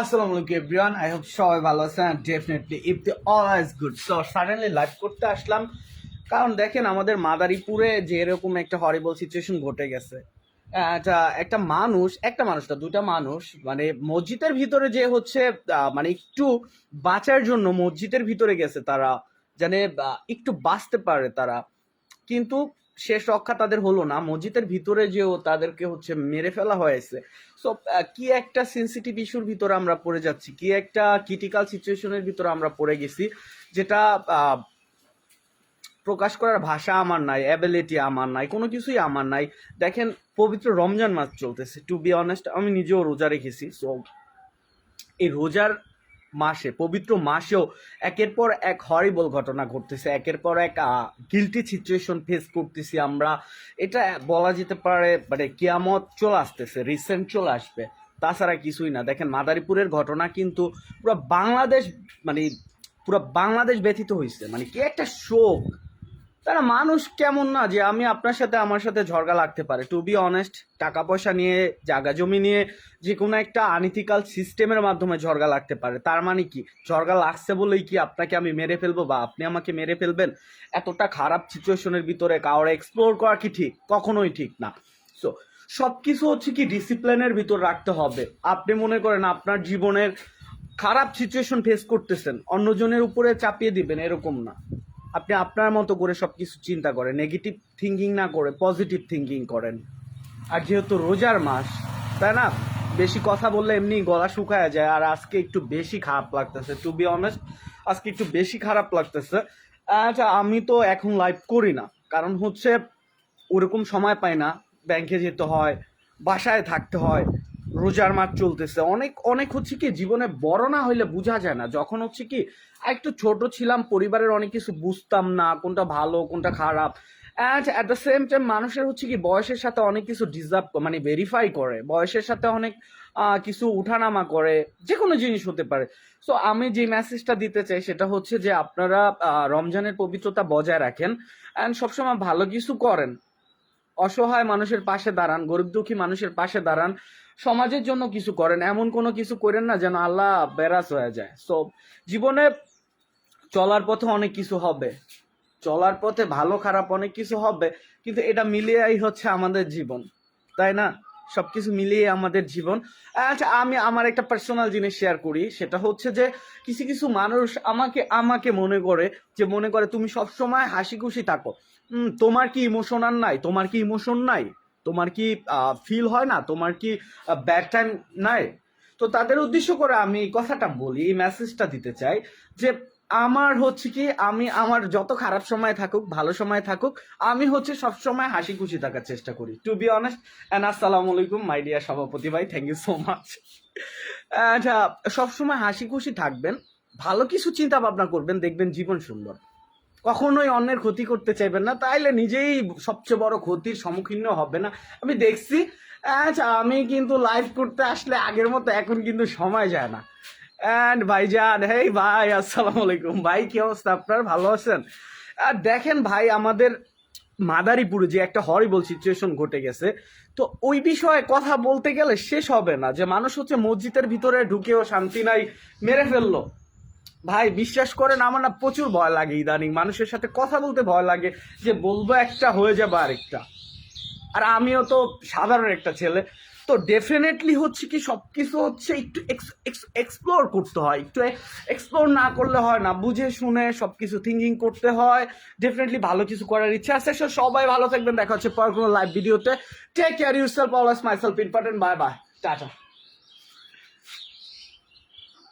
আসসালামু আলাইকুম everyone, I hope সবাই ভালো আছেন। Definitely if the always good so suddenly live করতে আসলাম। কারণ দেখেন, আমাদের মাদারীপুরে যে এরকম একটা হরিবল সিচুয়েশন ঘটে গেছে। একটা একটা মানুষ একটা মানুষ না দুটা মানুষ মানে মসজিদের ভিতরে যে হচ্ছে মানে একটু বাঁচার জন্য মসজিদের ভিতরে গেছে তারা। জানে একটু বাঁচতে পারে তারা। কিন্তু শেষ রক্ষা তাদের হলো না। মসজিদের ভিতরে যেও তাদেরকে হচ্ছে মেরে ফেলা হয়েছে। সো কি একটা সেন্সিটিভ ইস্যুর ভিতরে আমরা পড়ে যাচ্ছি, কি একটা ক্রিটিক্যাল সিচুয়েশনের ভিতরে আমরা পড়ে গেছি, যেটা প্রকাশ করার ভাষা আমার নাই অ্যাবিলিটি আমার নাই, কোনো কিছুই আমার নাই। দেখেন, পবিত্র রমজান মাস চলতেছে টু বি অনেস্ট আমি নিজেও রোজা রেখেছি। সো এই রোজার মাসে, পবিত্র মাসেও একের পর এক হরিবল ঘটনা ঘটতেছে, একের পর এক গিল্টি সিচুয়েশন ফেস করতেছি আমরা। এটা বলা যেতে পারে মানে কিয়ামত চলে আসতেছে রিসেন্ট চলে আসবে। তাছাড়া কিছুই না। দেখেন মাদারীপুরের ঘটনা কিন্তু পুরো বাংলাদেশ মানে পুরো বাংলাদেশ ব্যথিত হয়েছে মানে কি একটা শোক। তারা মানুষ কেমন না যে আমি আপনার সাথে আমার সাথে ঝগড়া লাগতে পারে? টু বি অনেস্ট টাকা পয়সা নিয়ে জায়গা জমি নিয়ে যে কোনো একটা আনইথিক্যাল সিস্টেমের মাধ্যমে ঝগড়া লাগতে পারে। তার মানে কি? ঝগড়া লাগছে বলেই কি আপনাকে আমি মেরে ফেলব বা আপনি আমাকে মেরে ফেলবেন? এতটা খারাপ সিচুয়েশনের ভিতরে কাউরে এক্সপ্লোর করা কি ঠিক? কখনোই ঠিক না। সো সব কিছু হচ্ছে কি ডিসিপ্লিনের ভিতর রাখতে হবে। আপনি মনে করেন আপনার জীবনের খারাপ সিচুয়েশন ফেস করতেছেন, অন্যজনের উপরে চাপিয়ে দিবেন, এরকম না। আপনি আপনার মতো করে সব কিছু চিন্তা করেন নেগেটিভ থিঙ্কিং না করে পজিটিভ থিঙ্কিং করেন। আর যেহেতু রোজার মাস, তাই না? বেশি কথা বললে এমনি গলা শুকায় যায়, আর আজকে একটু বেশি খারাপ লাগতেছে। টু বি অনেস্ট আজকে একটু বেশি খারাপ লাগতেছে। আচ্ছা আমি তো এখন লাইভ করি না। কারণ হচ্ছে, ওরকম সময় পাই না। ব্যাংকে যেতে হয়, বাসায় থাকতে হয়। রোজার মাস চলতেছে। অনেক অনেক হচ্ছে কি, জীবনে বড় না হইলে বোঝা যায় না। যখন হচ্ছে কি, একটু ছোট ছিলাম, পরিবারের অনেক কিছু বুঝতাম না, কোনটা ভালো, কোনটা খারাপ। And at the same time মানুষের হচ্ছে কি, বয়সের সাথে অনেক কিছু ডিজার্ভ মানে ভেরিফাই করে। বয়সের সাথে অনেক কিছু উঠানামা করে। যে কোনো জিনিস হতে পারে। সো আমি যে মেসেজটা দিতে চাই, সেটা হচ্ছে যে, আপনারা রমজানের পবিত্রতা বজায় রাখেন। অ্যান্ড সবসময় ভালো কিছু করেন। অসহায় মানুষের পাশে দাঁড়ান, গরিব দুঃখী মানুষের পাশে দাঁড়ান। সমাজের জন্য কিছু করেন, এমন কোনো কিছু করেন না যেন আল্লাহ বেরাস হয়ে যায়। সো জীবনে চলার পথে অনেক কিছু হবে, চলার পথে ভালো খারাপ অনেক কিছু হবে, কিন্তু এটা মিলিয়েই হচ্ছে আমাদের জীবন, তাই না? সবকিছু মিলিয়ে আমাদের জীবন। আচ্ছা আমি আমার একটা পার্সোনাল জিনিস শেয়ার করি, সেটা হচ্ছে যে কিছু কিছু মানুষ আমাকে আমাকে মনে করে যে মনে করে তুমি সব সময় হাসি খুশি থাকো তোমার কি ইমোশন আর নাই? তোমার কি ইমোশন নাই? তোমার কি ফিল হয় না? তোমার কি ব্যাড টাইম নাই? তো তাদের উদ্দেশ্য করে আমি কথাটা বলি, এই মেসেজটা দিতে চাই যে আমার হচ্ছে কি, আমি আমার যত খারাপ সময় থাকুক, ভালো সময় থাকুক, আমি হচ্ছে সব সময় হাসি খুশি থাকার চেষ্টা করি। টু বি অনেস্ট অ্যান্ড আসসালামু আলাইকুম মাই ডিয়ার সভাপতি ভাই থ্যাংক ইউ সো মাচ আচ্ছা সবসময় হাসি খুশি থাকবেন, ভালো কিছু চিন্তা ভাবনা করবেন, দেখবেন জীবন সুন্দর। কখনোই অন্যের ক্ষতি করতে চাইবেন না, তাইলে নিজেই সবচেয়ে বড় ক্ষতির সম্মুখীন হবে না। আমি দেখছি আচ্ছা আমি কিন্তু লাইভ করতে আসলে আগের মতো এখন কিন্তু সময় যায় না। অ্যান্ড ভাই ভাইজান হেই ভাই, আসসালামু আলাইকুম। ভাই, কি অবস্থা? আপনার ভালো আছেন? আর দেখেন ভাই, আমাদের মাদারীপুরে যে একটা হরিবল সিচুয়েশন ঘটে গেছে, তো ওই বিষয়ে কথা বলতে গেলে শেষ হবে না। যে মানুষ হচ্ছে মসজিদের ভিতরে ঢুকেও শান্তি নাই, মেরে ফেলল। ভাই বিশ্বাস করেন আমার না প্রচুর ভয় লাগে ইদানিং। মানুষের সাথে কথা বলতে ভয় লাগে যে বলব একটা হয়ে যাবে আরেকটা। আর আমিও তো সাধারণ একটা ছেলে। তো ডেফিনেটলি হচ্ছে কি সব কিছু হচ্ছে একটু এক্সপ্লোর করতে হয়। একটু এক্সপ্লোর না করলে হয় না। বুঝে শুনে সব কিছু থিঙ্কিং করতে হয়। ডেফিনেটলি ভালো কিছু করার ইচ্ছা আছে। So, সবাই ভালো থাকবেন। দেখা হচ্ছে পর কোনো লাইভ ভিডিওতে take care your self always my self important bye bye tata